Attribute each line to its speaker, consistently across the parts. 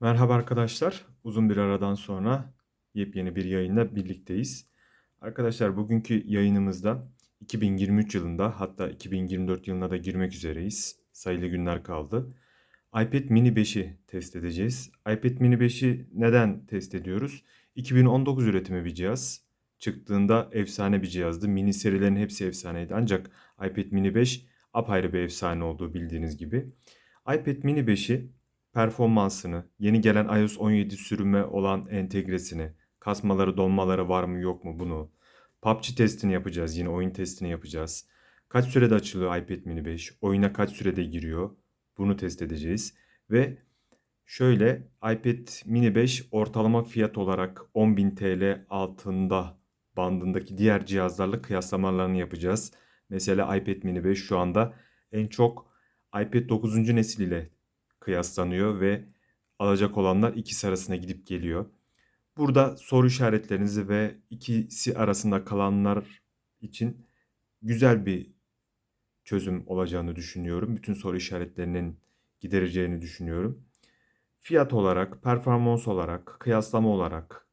Speaker 1: Merhaba arkadaşlar. Uzun bir aradan sonra yepyeni bir yayında birlikteyiz. Arkadaşlar bugünkü yayınımızda 2023 yılında hatta 2024 yılına da girmek üzereyiz. Sayılı günler kaldı. iPad mini 5'i test edeceğiz. iPad mini 5'i neden test ediyoruz? 2019 üretimi bir cihaz. Çıktığında efsane bir cihazdı. Mini serilerin hepsi efsaneydi. Ancak iPad mini 5 apayrı bir efsane olduğu bildiğiniz gibi. iPad mini 5'i performansını, yeni gelen iOS 17 sürüme olan entegresini, kasmaları, donmaları var mı yok mu bunu. PUBG testini yapacağız. Yine oyun testini yapacağız. Kaç sürede açılıyor iPad mini 5? Oyuna kaç sürede giriyor? Bunu test edeceğiz. Ve şöyle iPad mini 5 ortalama fiyat olarak 10.000 TL altında bandındaki diğer cihazlarla kıyaslamalarını yapacağız. Mesela iPad mini 5 şu anda en çok iPad 9. nesil ile kıyaslanıyor ve alacak olanlar ikisi arasına gidip geliyor. Burada soru işaretlerinizi ve ikisi arasında kalanlar için güzel bir çözüm olacağını düşünüyorum. Bütün soru işaretlerinin gidereceğini düşünüyorum. Fiyat olarak, performans olarak, kıyaslama olarak,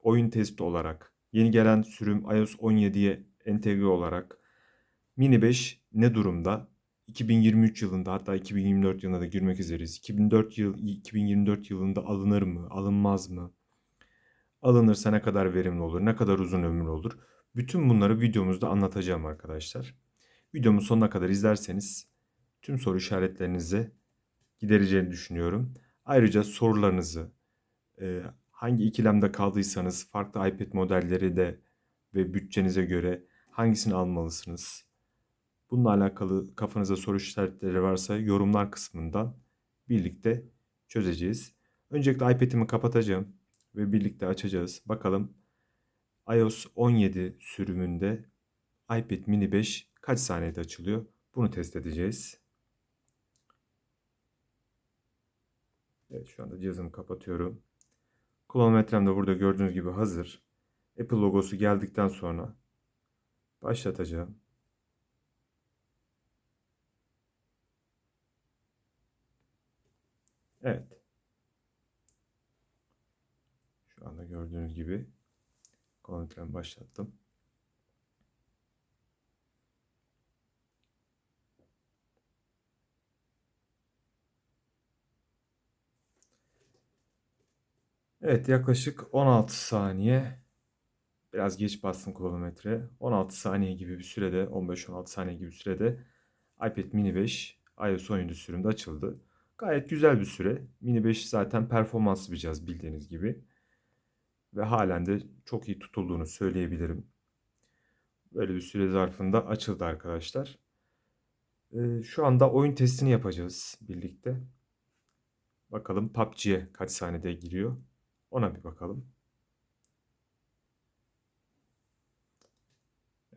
Speaker 1: oyun testi olarak, yeni gelen sürüm iOS 17'ye entegre olarak Mini 5 ne durumda? 2023 yılında hatta 2024 yılında da girmek üzereyiz. 2004 yıl 2024 yılında alınır mı, alınmaz mı? Alınırsa ne kadar verimli olur, ne kadar uzun ömürlü olur? Bütün bunları videomuzda anlatacağım arkadaşlar. Videomun sonuna kadar izlerseniz tüm soru işaretlerinizi gidereceğini düşünüyorum. Ayrıca sorularınızı e, hangi ikilemde kaldıysanız farklı iPad modelleri de ve bütçenize göre hangisini almalısınız? Bununla alakalı kafanızda soru işaretleri varsa yorumlar kısmından birlikte çözeceğiz. Öncelikle iPad'imi kapatacağım ve birlikte açacağız. Bakalım iOS 17 sürümünde iPad mini 5 kaç saniyede açılıyor? Bunu test edeceğiz. Evet şu anda cihazımı kapatıyorum. Kronometrem de burada gördüğünüz gibi hazır. Apple logosu geldikten sonra başlatacağım. Evet. Şu anda gördüğünüz gibi kronometremi başlattım. Evet yaklaşık 16 saniye biraz geç bastım kronometre. 16 saniye gibi bir sürede 15-16 saniye gibi bir sürede iPad mini 5 iOS 17 sürümde açıldı. Gayet güzel bir süre. Mini 5 zaten performanslı bir cihaz bildiğiniz gibi. Ve halen de çok iyi tutulduğunu söyleyebilirim. Böyle bir süre zarfında açıldı arkadaşlar. Ee, şu anda oyun testini yapacağız birlikte. Bakalım PUBG'ye kaç saniyede giriyor. Ona bir bakalım.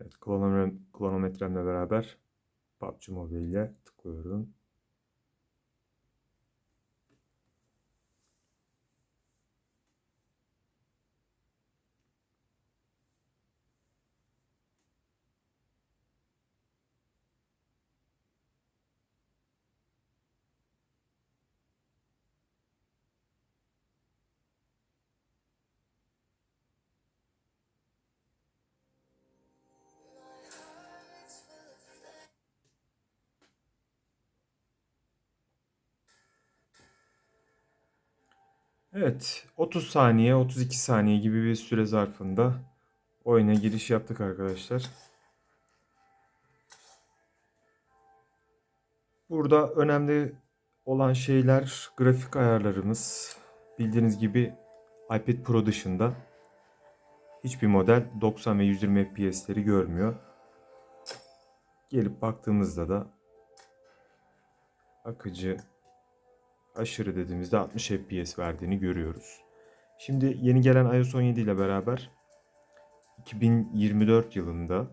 Speaker 1: Evet, kronometremle beraber PUBG Mobile'ye tıklıyorum. Evet, 30 saniye, 32 saniye gibi bir süre zarfında oyuna giriş yaptık arkadaşlar. Burada önemli olan şeyler grafik ayarlarımız. Bildiğiniz gibi iPad Pro dışında hiçbir model 90 ve 120 FPS'leri görmüyor. Gelip baktığımızda da akıcı aşırı dediğimizde 60 FPS verdiğini görüyoruz. Şimdi yeni gelen iOS 17 ile beraber 2024 yılında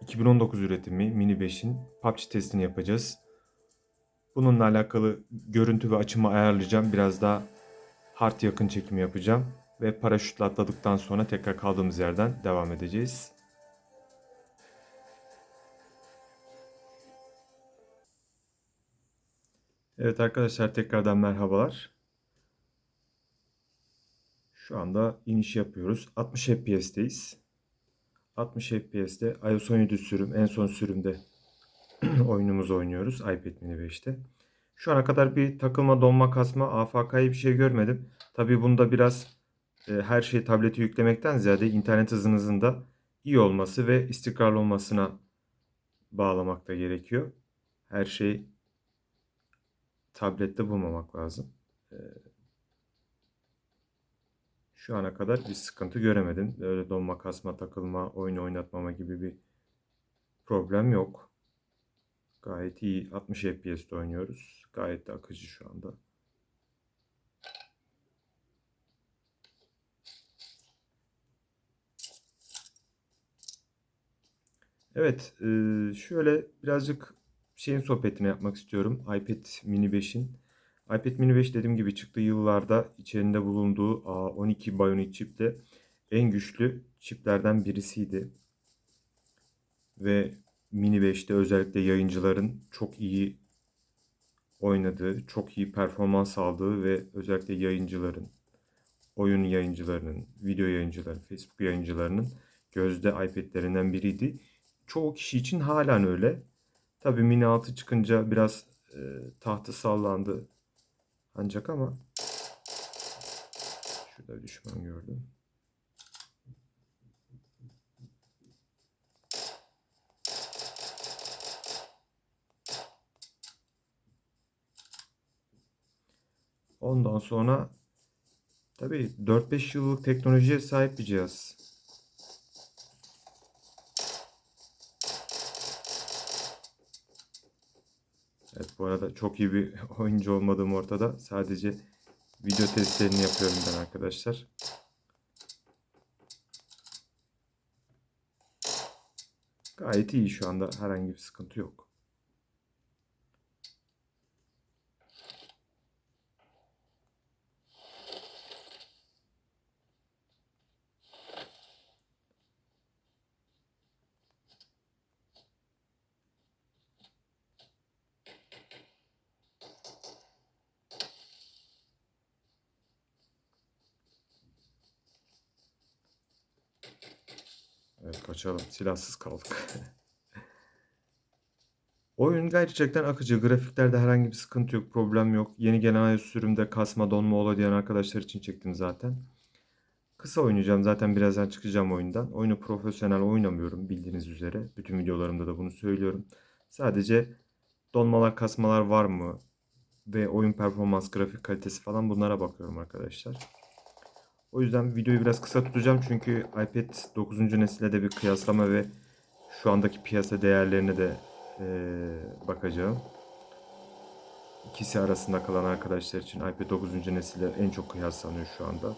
Speaker 1: 2019 üretimi Mini 5'in PUBG testini yapacağız. Bununla alakalı görüntü ve açımı ayarlayacağım. Biraz daha hard yakın çekimi yapacağım. Ve paraşütle atladıktan sonra tekrar kaldığımız yerden devam edeceğiz. Evet arkadaşlar tekrardan merhabalar. Şu anda iniş yapıyoruz. 60 FPS'teyiz. 60 FPS'te iOS 17 sürüm en son sürümde oyunumuzu oynuyoruz iPad mini 5'te. Şu ana kadar bir takılma, donma, kasma, AFK'yı bir şey görmedim. Tabii bunda biraz e, her şeyi tablete yüklemekten ziyade internet hızınızın da iyi olması ve istikrarlı olmasına bağlamak da gerekiyor. Her şey tablette bulmamak lazım. Ee, şu ana kadar bir sıkıntı göremedim. Öyle donma, kasma, takılma, oyun oynatmama gibi bir problem yok. Gayet iyi. 60 FPS'te oynuyoruz. Gayet de akıcı şu anda. Evet, e, şöyle birazcık şeyin sohbetini yapmak istiyorum. iPad mini 5'in. iPad mini 5 dediğim gibi çıktığı yıllarda içerisinde bulunduğu A12 Bionic çip de en güçlü çiplerden birisiydi. Ve mini 5'te özellikle yayıncıların çok iyi oynadığı, çok iyi performans aldığı ve özellikle yayıncıların, oyun yayıncılarının, video yayıncıları, Facebook yayıncılarının gözde iPad'lerinden biriydi. Çoğu kişi için halen öyle. Tabii Mini 6 çıkınca biraz e, tahtı sallandı. Ancak ama şurada düşman gördüm. Ondan sonra tabii 4-5 yıllık teknolojiye sahip bir cihaz. Evet bu arada çok iyi bir oyuncu olmadığım ortada. Sadece video testlerini yapıyorum ben arkadaşlar. Gayet iyi şu anda herhangi bir sıkıntı yok. Evet kaçalım. Silahsız kaldık. Oyun gerçekten akıcı. Grafiklerde herhangi bir sıkıntı yok, problem yok. Yeni gelen iOS sürümde kasma donma ola diyen arkadaşlar için çektim zaten. Kısa oynayacağım. Zaten birazdan çıkacağım oyundan. Oyunu profesyonel oynamıyorum bildiğiniz üzere. Bütün videolarımda da bunu söylüyorum. Sadece donmalar, kasmalar var mı? Ve oyun performans, grafik kalitesi falan bunlara bakıyorum arkadaşlar. O yüzden videoyu biraz kısa tutacağım çünkü iPad 9. nesile de bir kıyaslama ve şu andaki piyasa değerlerine de e, bakacağım. İkisi arasında kalan arkadaşlar için iPad 9. nesile en çok kıyaslanıyor şu anda.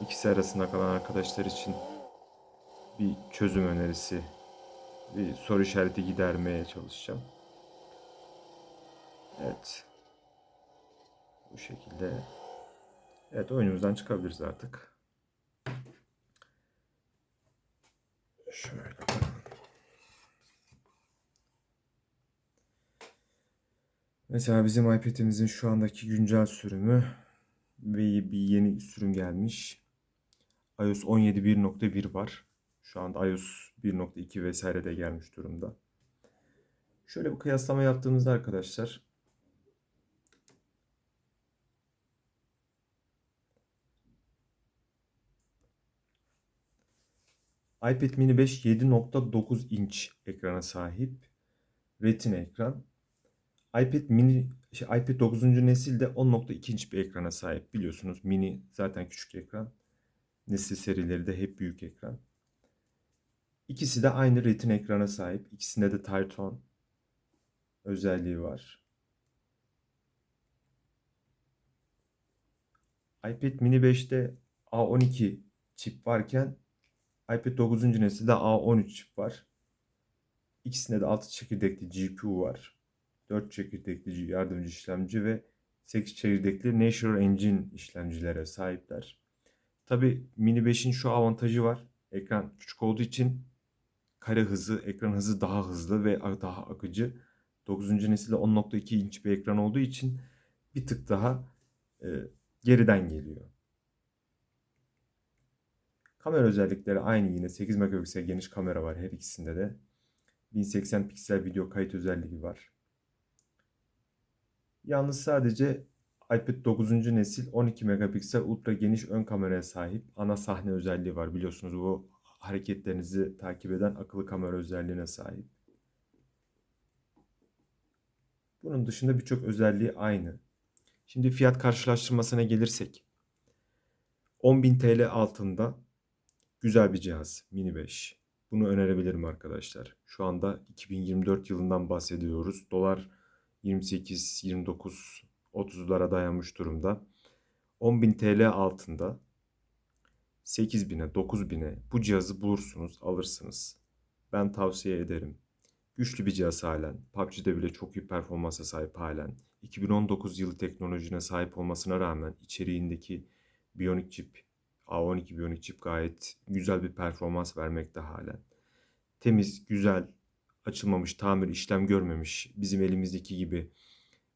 Speaker 1: İkisi arasında kalan arkadaşlar için bir çözüm önerisi, bir soru işareti gidermeye çalışacağım. Evet. Bu şekilde Evet oyunumuzdan çıkabiliriz artık. Şöyle. Mesela bizim iPad'imizin şu andaki güncel sürümü ve bir yeni sürüm gelmiş. iOS 17.1.1 var. Şu anda iOS 1.2 vesaire de gelmiş durumda. Şöyle bir kıyaslama yaptığımızda arkadaşlar iPad mini 5 7.9 inç ekrana sahip. Retina ekran. iPad mini şey, iPad 9. nesilde 10.2 inç bir ekrana sahip. Biliyorsunuz mini zaten küçük ekran. Nesil serileri de hep büyük ekran. İkisi de aynı retina ekrana sahip. İkisinde de Tritone özelliği var. iPad mini 5'te A12 çip varken iPad 9. nesilde A13 çip var. İkisinde de 6 çekirdekli GPU var. 4 çekirdekli yardımcı işlemci ve 8 çekirdekli Natural Engine işlemcilere sahipler. Tabi Mini 5'in şu avantajı var. Ekran küçük olduğu için kare hızı, ekran hızı daha hızlı ve daha akıcı. 9. nesilde 10.2 inç bir ekran olduğu için bir tık daha e, geriden geliyor. Kamera özellikleri aynı yine 8 megapiksel geniş kamera var her ikisinde de. 1080 piksel video kayıt özelliği var. Yalnız sadece iPad 9. nesil 12 megapiksel ultra geniş ön kameraya sahip ana sahne özelliği var. Biliyorsunuz bu hareketlerinizi takip eden akıllı kamera özelliğine sahip. Bunun dışında birçok özelliği aynı. Şimdi fiyat karşılaştırmasına gelirsek 10.000 TL altında güzel bir cihaz Mini 5. Bunu önerebilirim arkadaşlar. Şu anda 2024 yılından bahsediyoruz. Dolar 28, 29, 30'lara dayanmış durumda. 10.000 TL altında 8.000'e, 9.000'e bu cihazı bulursunuz, alırsınız. Ben tavsiye ederim. Güçlü bir cihaz halen. PUBG'de bile çok iyi performansa sahip halen. 2019 yılı teknolojine sahip olmasına rağmen içeriğindeki Bionic çip, A12 Bionic çip gayet güzel bir performans vermekte halen. Temiz, güzel, açılmamış, tamir, işlem görmemiş bizim elimizdeki gibi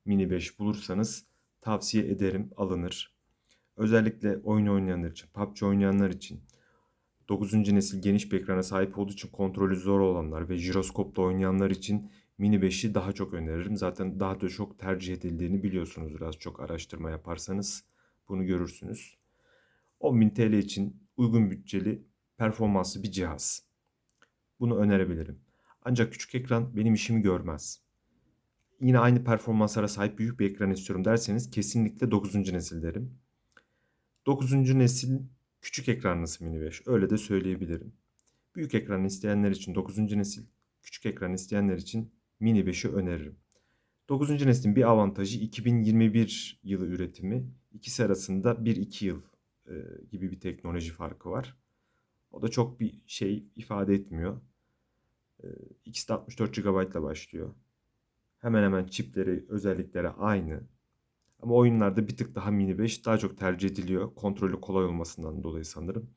Speaker 1: Mini 5 bulursanız tavsiye ederim alınır. Özellikle oyun oynayanlar için, PUBG oynayanlar için 9. nesil geniş bir ekrana sahip olduğu için kontrolü zor olanlar ve jiroskopla oynayanlar için Mini 5'i daha çok öneririm. Zaten daha da çok tercih edildiğini biliyorsunuz biraz çok araştırma yaparsanız bunu görürsünüz. 10.000 TL için uygun bütçeli performanslı bir cihaz. Bunu önerebilirim. Ancak küçük ekran benim işimi görmez. Yine aynı performanslara sahip büyük bir ekran istiyorum derseniz kesinlikle 9. nesil derim. 9. nesil küçük ekranlısı Mini 5 öyle de söyleyebilirim. Büyük ekran isteyenler için 9. nesil, küçük ekran isteyenler için Mini 5'i öneririm. 9. neslin bir avantajı 2021 yılı üretimi. İkisi arasında 1-2 yıl gibi bir teknoloji farkı var. O da çok bir şey ifade etmiyor. E, ikisi de 64 GB ile başlıyor. Hemen hemen çipleri, özellikleri aynı. Ama oyunlarda bir tık daha Mini 5 daha çok tercih ediliyor. Kontrolü kolay olmasından dolayı sanırım.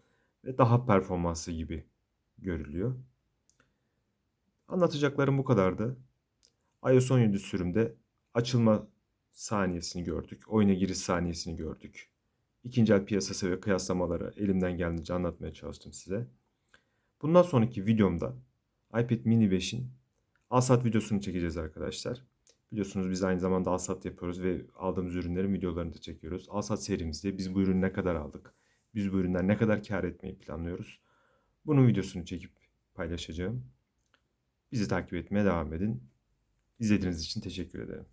Speaker 1: Ve daha performanslı gibi görülüyor. Anlatacaklarım bu kadardı. iOS 17 sürümde açılma saniyesini gördük. Oyuna giriş saniyesini gördük. İkinci el piyasası ve kıyaslamaları elimden geldiğince anlatmaya çalıştım size. Bundan sonraki videomda iPad mini 5'in alsat videosunu çekeceğiz arkadaşlar. Biliyorsunuz biz aynı zamanda alsat yapıyoruz ve aldığımız ürünlerin videolarını da çekiyoruz. Alsat serimizde biz bu ürünü ne kadar aldık? Biz bu üründen ne kadar kar etmeyi planlıyoruz? Bunun videosunu çekip paylaşacağım. Bizi takip etmeye devam edin. İzlediğiniz için teşekkür ederim.